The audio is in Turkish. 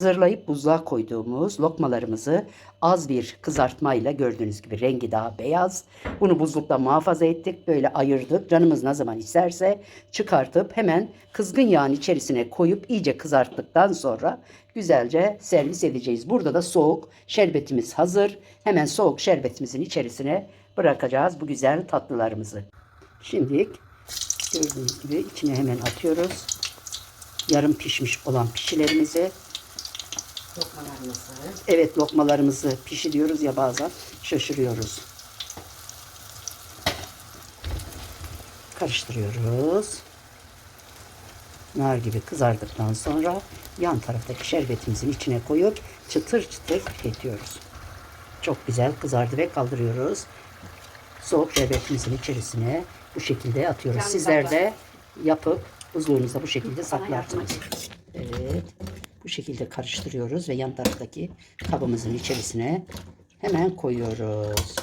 Hazırlayıp buzluğa koyduğumuz lokmalarımızı az bir kızartmayla gördüğünüz gibi rengi daha beyaz. Bunu buzlukta muhafaza ettik. Böyle ayırdık. Canımız ne zaman isterse çıkartıp hemen kızgın yağın içerisine koyup iyice kızarttıktan sonra güzelce servis edeceğiz. Burada da soğuk şerbetimiz hazır. Hemen soğuk şerbetimizin içerisine bırakacağız bu güzel tatlılarımızı. Şimdi gördüğünüz gibi içine hemen atıyoruz. Yarım pişmiş olan pişilerimizi Lokmalarımızı. Evet lokmalarımızı pişiriyoruz ya bazen şaşırıyoruz. Karıştırıyoruz. Nar gibi kızardıktan sonra yan taraftaki şerbetimizin içine koyup çıtır çıtır tüketiyoruz. Çok güzel kızardı ve kaldırıyoruz. Soğuk şerbetimizin içerisine bu şekilde atıyoruz. Sizler de yapıp buzluğunuzda bu şekilde saklarsınız. Evet. Bu şekilde karıştırıyoruz ve yan taraftaki kabımızın içerisine hemen koyuyoruz.